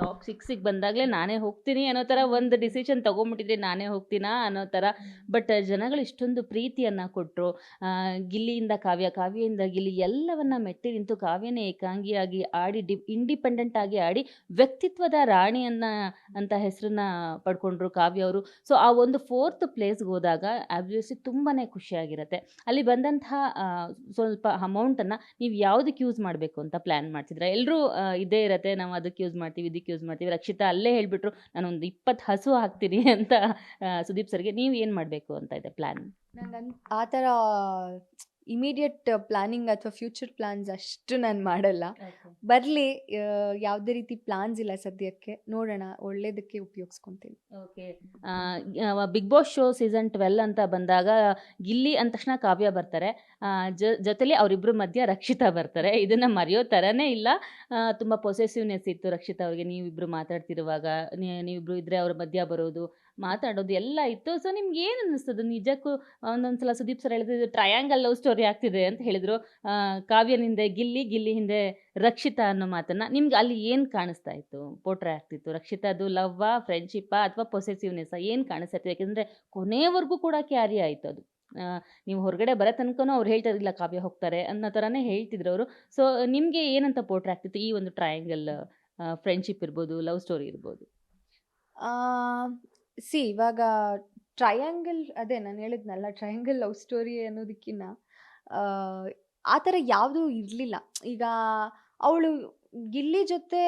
Top ಸಿಕ್ಸಿಗೆ ಬಂದಾಗಲೇ ನಾನೇ ಹೋಗ್ತೀನಿ ಅನ್ನೋ ಥರ ಒಂದು ಡಿಸಿಷನ್ ತೊಗೊಂಬಿಟ್ಟಿದ್ರೆ ನಾನೇ ಹೋಗ್ತೀನಾ ಅನ್ನೋ ಥರ. ಬಟ್ ಜನಗಳು ಇಷ್ಟೊಂದು ಪ್ರೀತಿಯನ್ನು ಕೊಟ್ಟರು ಗಿಲ್ಲಿಯಿಂದ ಕಾವ್ಯ ಕಾವ್ಯದಿಂದ ಗಿಲ್ಲಿ ಎಲ್ಲವನ್ನ ಮೆಟ್ಟಿ ನಿಂತು ಕಾವ್ಯನೇ ಏಕಾಂಗಿಯಾಗಿ ಆಡಿ ಡಿ ಇಂಡಿಪೆಂಡೆಂಟ್ ಆಗಿ ಆಡಿ ವ್ಯಕ್ತಿತ್ವದ ರಾಣಿಯನ್ನ ಅಂತ ಹೆಸರನ್ನ ಪಡ್ಕೊಂಡ್ರು ಕಾವ್ಯ ಅವರು. ಸೊ ಆ ಒಂದು ಫೋರ್ತ್ ಪ್ಲೇಸ್ಗೆ ಹೋದಾಗ ಆಬ್ವಿಯಸ್ಲಿ ತುಂಬಾ ಖುಷಿಯಾಗಿರುತ್ತೆ. ಅಲ್ಲಿ ಬಂದಂತಹ ಸ್ವಲ್ಪ ಅಮೌಂಟನ್ನು ನೀವು ಯಾವುದಕ್ಕೆ ಯೂಸ್ ಮಾಡಬೇಕು ಅಂತ ಪ್ಲ್ಯಾನ್ ಮಾಡ್ತಿದ್ರೆ? ಎಲ್ಲರೂ ಇದೇ ಇರುತ್ತೆ ನಾವು ಅದಕ್ಕೆ ಯೂಸ್ ಮಾಡ್ತೀವಿ ಇದಕ್ಕೆ ಯೂಸ್ ಮಾಡ್ತೀವಿ. ರಕ್ಷಿತಾ ಅಲ್ಲೇ ಹೇಳಿಬಿಟ್ರು, ನಾನೊಂದು ಇಪ್ಪತ್ತು ಹಸು ಹಾಕ್ತೀನಿ ಅಂತ ಸುದೀಪ್ ಸರ್ಗೆ, ನೀವು ಏನು ಮಾಡಬೇಕು? ಅಂತ ಇದೆ ಪ್ಲ್ಯಾನ್ ನಂಗೆ ಆ ಥರ ಇಮಿಡಿಯೇಟ್ ಪ್ಲಾನಿಂಗ್ ಅಥವಾ ಫ್ಯೂಚರ್ ಪ್ಲಾನ್ಸ್ ಅಷ್ಟು ನಾನು ಮಾಡಲ್ಲ. ಬರಲಿ ಯಾವುದೇ ರೀತಿ ಪ್ಲಾನ್ಸ್ ಇಲ್ಲ ಸದ್ಯಕ್ಕೆ. ನೋಡೋಣ ಒಳ್ಳೇದಕ್ಕೆ ಉಪಯೋಗಿಸ್ಕೊತೀನಿ. Okay Bigg Boss show season twelve ಅಂತ ಬಂದಾಗ ಗಿಲ್ಲಿ ಅಂದ ತಕ್ಷಣ ಕಾವ್ಯ ಬರ್ತಾರೆ. ಜೊತೆಲಿ ಅವರಿಬ್ಬರ ಮಧ್ಯ ರಕ್ಷಿತಾ ಬರ್ತಾರೆ. ಇದನ್ನು ಮರೆಯೋ ಥರನೇ ಇಲ್ಲ. ತುಂಬ ಪೊಸೆಸಿವ್ನೆಸ್ ಇತ್ತು ರಕ್ಷಿತಾ ಅವ್ರಿಗೆ. ನೀವಿಬ್ಬರು ಮಾತಾಡ್ತಿರುವಾಗ ನೀವಿಬ್ರು ಇದ್ದರೆ ಅವ್ರ ಮಧ್ಯ ಬರೋದು ಮಾತಾಡೋದು ಎಲ್ಲ ಇತ್ತು. ಸೊ ನಿಮ್ಗೆ ಏನು ಅನ್ನಿಸ್ತದೆ? ನಿಜಕ್ಕೂ ಒಂದೊಂದು ಸಲ ಸುದೀಪ್ ಸರ್ ಹೇಳಿದ್ರು ಟ್ರಯಾಂಗಲ್ ಲವ್ ಸ್ಟೋರಿ ಆಗ್ತಿದೆ ಅಂತ ಹೇಳಿದ್ರು. ಕಾವ್ಯನ ಹಿಂದೆ ಗಿಲ್ಲಿ ಗಿಲ್ಲಿ ಹಿಂದೆ ರಕ್ಷಿತಾ ಅನ್ನೋ ಮಾತನ್ನ ನಿಮ್ಗೆ ಅಲ್ಲಿ ಏನು ಕಾಣಿಸ್ತಾ ಇತ್ತು? ಪೋಟ್ರೆ ಆಗ್ತಿತ್ತು. ರಕ್ಷಿತಾದು ಲವ್ವಾ ಫ್ರೆಂಡ್ಶಿಪ್ಪಾ ಅಥವಾ ಪೊಸೆಸಿವ್ನೆಸ್ಸಾ ಏನು ಕಾಣಿಸ್ತಾ ಇತ್ತು ಯಾಕೆಂದರೆ ಕೊನೆವರೆಗೂ ಕೂಡ ಕ್ಯಾರಿ ಆಯಿತು ಅದು. ನೀವು ಹೊರಗಡೆ ಬರೋ ತನಕನೂ ಅವ್ರು ಹೇಳ್ತಾ ಇಲ್ಲ ಕಾವ್ಯ ಹೋಗ್ತಾರೆ ಅನ್ನೋ ಥರನೇ ಹೇಳ್ತಿದ್ರು ಅವರು. ಸೊ ನಿಮಗೆ ಏನಂತ ಪೋಟ್ರೆ ಆಗ್ತಿತ್ತು? ಈ ಒಂದು ಟ್ರಯಾಂಗಲ್ ಫ್ರೆಂಡ್ಶಿಪ್ ಇರ್ಬೋದು ಲವ್ ಸ್ಟೋರಿ ಇರ್ಬೋದು? ಸಿ ಇವಾಗ ಟ್ರಯಾಂಗಲ್ ಅದೇ ನಾನು ಹೇಳಿದ್ನಲ್ಲ ಟ್ರಯಾಂಗಲ್ ಲವ್ ಸ್ಟೋರಿ ಅನ್ನೋದಕ್ಕಿಂತ ಆ ಥರ ಯಾವುದೂ ಇರಲಿಲ್ಲ. ಈಗ ಅವಳು ಗಿಲ್ಲಿ ಜೊತೆ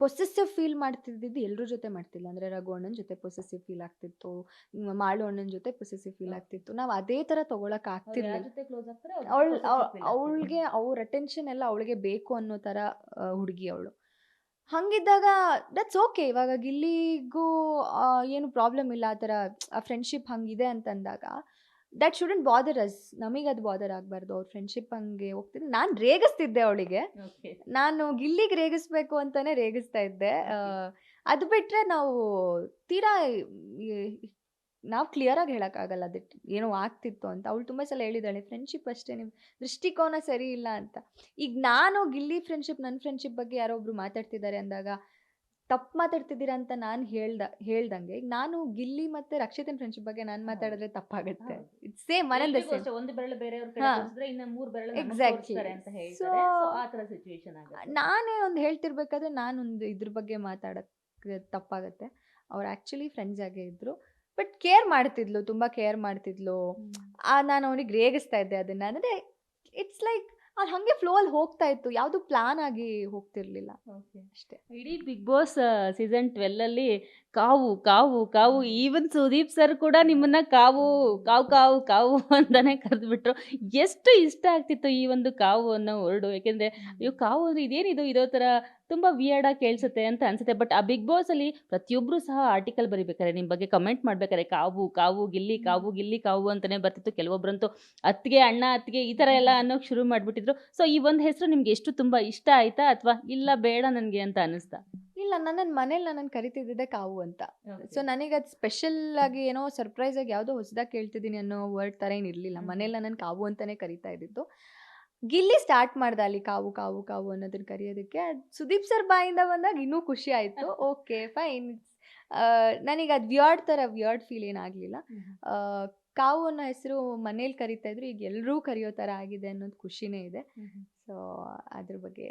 ಪೊಸೆಸಿವ್ ಫೀಲ್ ಮಾಡ್ತಿದ್ದಿದ್ದು ಎಲ್ಲರ ಜೊತೆ ಮಾಡ್ತಿಲ್ಲ ಅಂದರೆ ರಘು ಅಣ್ಣನ ಜೊತೆ ಪೊಸೆಸಿವ್ ಫೀಲ್ ಆಗ್ತಿತ್ತು ಮ್, ಮಾಳು ಅಣ್ಣನ ಜೊತೆ ಪೊಸೆಸಿವ್ ಫೀಲ್ ಆಗ್ತಿತ್ತು. ನಾವು ಅದೇ ಥರ ತೊಗೊಳಕ್ಕೆ ಆಗ್ತಿರ್ಲಿಲ್ಲ. ಅವಳು ಅವಳಿಗೆ ಅವ್ರ ಅಟೆನ್ಷನ್ ಎಲ್ಲ ಅವಳಿಗೆ ಬೇಕು ಅನ್ನೋ ಥರ ಹುಡುಗಿ ಅವಳು. ಹಂಗಿದ್ದಾಗ ದಟ್ಸ್ ಓಕೆ ಇವಾಗ ಗಿಲ್ಲಿಗೂ ಆ, ಏನು ಪ್ರಾಬ್ಲಮ್ ಇಲ್ಲ ಆ ಥರ ಆ ಫ್ರೆಂಡ್ಶಿಪ್ ಹಂಗಿದೆ ಅಂತಂದಾಗ ದಟ್ ಶುಡಂಟ್ ಬಾದರ್ ಅಸ್ ನಮಗೆ ಅದು ಬಾದರ್ ಆಗಬಾರ್ದು. ಅವ್ರ ಫ್ರೆಂಡ್ಶಿಪ್ ಹಂಗೆ ಹೋಗ್ತಿದ್ದೆ ನಾನು ರೇಗಿಸ್ತಿದ್ದೆ ಅವಳಿಗೆ. ನಾನು ಗಿಲ್ಲಿಗೆ ರೇಗಿಸ್ಬೇಕು ಅಂತಲೇ ರೇಗಿಸ್ತಾ ಇದ್ದೆ. ಆ, ಅದು ಬಿಟ್ಟರೆ ನಾವು ತೀರಾ ನಾವು ಕ್ಲಿಯರಾಗಿ ಹೇಳೋಕ್ಕಾಗಲ್ಲ ಅದು ಏನೋ ಆಗ್ತಿತ್ತು ಅಂತ. ಅವಳು ತುಂಬ ಸಲ ಹೇಳಿದಾಳೆ ಫ್ರೆಂಡ್ಶಿಪ್ ಅಷ್ಟೇ ನಿಮ್ಮ ದೃಷ್ಟಿಕೋನ ಸರಿ ಇಲ್ಲ ಅಂತ. ಈಗ ನಾನು ಗಿಲ್ಲಿ ಫ್ರೆಂಡ್ಶಿಪ್ ನನ್ನ ಫ್ರೆಂಡ್ಶಿಪ್ ಬಗ್ಗೆ ಯಾರೋ ಒಬ್ರು ಮಾತಾಡ್ತಿದ್ದಾರೆ ಅಂದಾಗ ತಪ್ಪು ಮಾತಾಡ್ತಿದ್ದೀರಾ ಅಂತ ನಾನು ಹೇಳ್ದ ಹೇಳ್ದಂಗೆ ಈಗ ನಾನು ಗಿಲ್ಲಿ ಮತ್ತೆ ರಕ್ಷಿತನ್ ಫ್ರೆಂಡ್ಶಿಪ್ ಬಗ್ಗೆ ನಾನು ಮಾತಾಡಿದ್ರೆ ತಪ್ಪಾಗುತ್ತೆ. ಇಟ್ಸ್ ಸೇಮ್ ಮನೆಯಿಂದ ಒಂದು ಬೆರಳು ಬೇರೆಯವ್ರ ಹಾ. ಕಡೆ ತೋರಿಸಿದ್ರೆ ಇನ್ನ ಮೂರು ಬೆರಳು ನಮಗೆ Exactly. ಅಂತ ಹೇಳ್ತಾರೆ. ಆ ತರ ಸಿಚುವೇಶನ್ ಆಗುತ್ತೆ. ನಾನೇ ಒಂದು ಹೇಳ್ತಿರ್ಬೇಕಾದ್ರೆ ನಾನೊಂದು ಇದ್ರ ಬಗ್ಗೆ ಮಾತಾಡಕ್ಕೆ ತಪ್ಪಾಗತ್ತೆ. ಅವ್ರು ಆ್ಯಕ್ಚುಲಿ ಫ್ರೆಂಡ್ಸ್ ಆಗೇ ಇದ್ರು. ಬಟ್ ಕೇರ್ ಮಾಡ್ತಿದ್ಲು ತುಂಬ ಕೇರ್ ಮಾಡ್ತಿದ್ಲು. ಆ ನಾನು ಅವನಿಗೆ ರೇಗಿಸ್ತಾ ಇದ್ದೆ ಅದನ್ನ. ಅಂದರೆ ಇಟ್ಸ್ ಲೈಕ್ ಅದು ಹಾಗೆ ಫ್ಲೋ ಅಲ್ಲಿ ಹೋಗ್ತಾ ಇತ್ತು ಯಾವುದು ಪ್ಲಾನ್ ಆಗಿ ಹೋಗ್ತಿರ್ಲಿಲ್ಲ. ಅಷ್ಟೇ. ಇಡೀ ಬಿಗ್ ಬಾಸ್ ಸೀಸನ್ ಟ್ವೆಲ್ ಅಲ್ಲಿ ಕಾವು ಕಾವು ಕಾವು. ಈವನ್ ಸುದೀಪ್ ಸರ್ ಕೂಡ ನಿಮ್ಮನ್ನ ಕಾವು ಕಾವು ಕಾವು ಕಾವು ಅಂತಾನೆ ಕರೆದ್ಬಿಟ್ರು. ಎಷ್ಟು ಇಷ್ಟ ಆಗ್ತಿತ್ತು ಈ ಒಂದು ಕಾವು ಅನ್ನೋ ವರ್ಡು. ಯಾಕೆಂದ್ರೆ ಅಯ್ಯೋ ಕಾವು ಅಂದ್ರೆ ಇದೇನಿದು ಇದೋ ಥರ ತುಂಬ ವಿಯರ್ಡಾಗಿ ಕೇಳಿಸುತ್ತೆ ಅಂತ ಅನ್ಸುತ್ತೆ. ಬಟ್ ಆ ಬಿಗ್ ಬಾಸ್ ಅಲ್ಲಿ ಪ್ರತಿಯೊಬ್ಬರು ಸಹ ಆರ್ಟಿಕಲ್ ಬರಿಬೇಕಾರೆ ನಿಮ್ಮ ಬಗ್ಗೆ ಕಮೆಂಟ್ ಮಾಡ್ಬೇಕಾರೆ ಕಾವು ಕಾವು ಗಿಲ್ಲಿ ಕಾವು ಗಿಲ್ಲಿ ಕಾವು ಅಂತಲೇ ಬರ್ತಿತ್ತು. ಕೆಲವೊಬ್ರಂತೂ ಅತ್ತಿಗೆ ಅಣ್ಣ ಅತ್ತಿಗೆ ಈ ಥರ ಎಲ್ಲ ಅನ್ನೋಕೆ ಶುರು ಮಾಡಿಬಿಟ್ಟಿದ್ರು. ಸೊ ಈ ಒಂದು ಹೆಸರು ನಿಮ್ಗೆ ಎಷ್ಟು ತುಂಬ ಇಷ್ಟ ಆಯ್ತಾ ಅಥವಾ ಇಲ್ಲ ಬೇಡ ನನಗೆ ಅಂತ ಅನ್ನಿಸ್ತಾ? ಇಲ್ಲ ನನ್ನ ಮನೇಲಿ ನನ್ನನ್ನು ಕರಿತಿದ್ದೆ ಕಾವು ಅಂತ. ಸೊ ನನಗೆ ಅದು ಸ್ಪೆಷಲ್ ಆಗಿ ಏನೋ ಸರ್ಪ್ರೈಸ್ ಆಗಿ ಯಾವುದೋ ಹೊಸದಾಗಿ ಕೇಳ್ತಿದ್ದೀನಿ ಅನ್ನೋ ವರ್ಡ್ ಥರ ಏನು ಇರಲಿಲ್ಲ. ನಾನು ಮನೇಲಿ ನನ್ನನ್ನು ಕಾವು ಅಂತಲೇ ಕರಿತಾ ಇದ್ದಿದ್ದು. ಗಿಲ್ಲಿ ಸ್ಟಾರ್ಟ್ ಮಾಡ್ದ ಅಲ್ಲಿ ಕಾವು ಕಾವು ಕಾವು ಅನ್ನೋದನ್ನ ಕರೆಯೋದಕ್ಕೆ. ಅದ್ ಸುದೀಪ್ ಸರ್ ಬಾಯಿಂದ ಬಂದಾಗ ಇನ್ನೂ ಖುಷಿ ಆಯಿತು. Okay fine. ನನಗೆ ಅದು ವಿಯರ್ಡ್ ಥರ ವಿಯರ್ಡ್ ಫೀಲ್ ಏನಾಗಲಿಲ್ಲ ಕಾವು ಅನ್ನೋ ಹೆಸರು ಮನೇಲಿ ಕರಿತಾ ಇದ್ರು ಈಗ ಎಲ್ಲರೂ ಕರೆಯೋ ಥರ ಆಗಿದೆ ಅನ್ನೋದು ಖುಷಿನೇ ಇದೆ. ಸೊ ಅದ್ರ ಬಗ್ಗೆ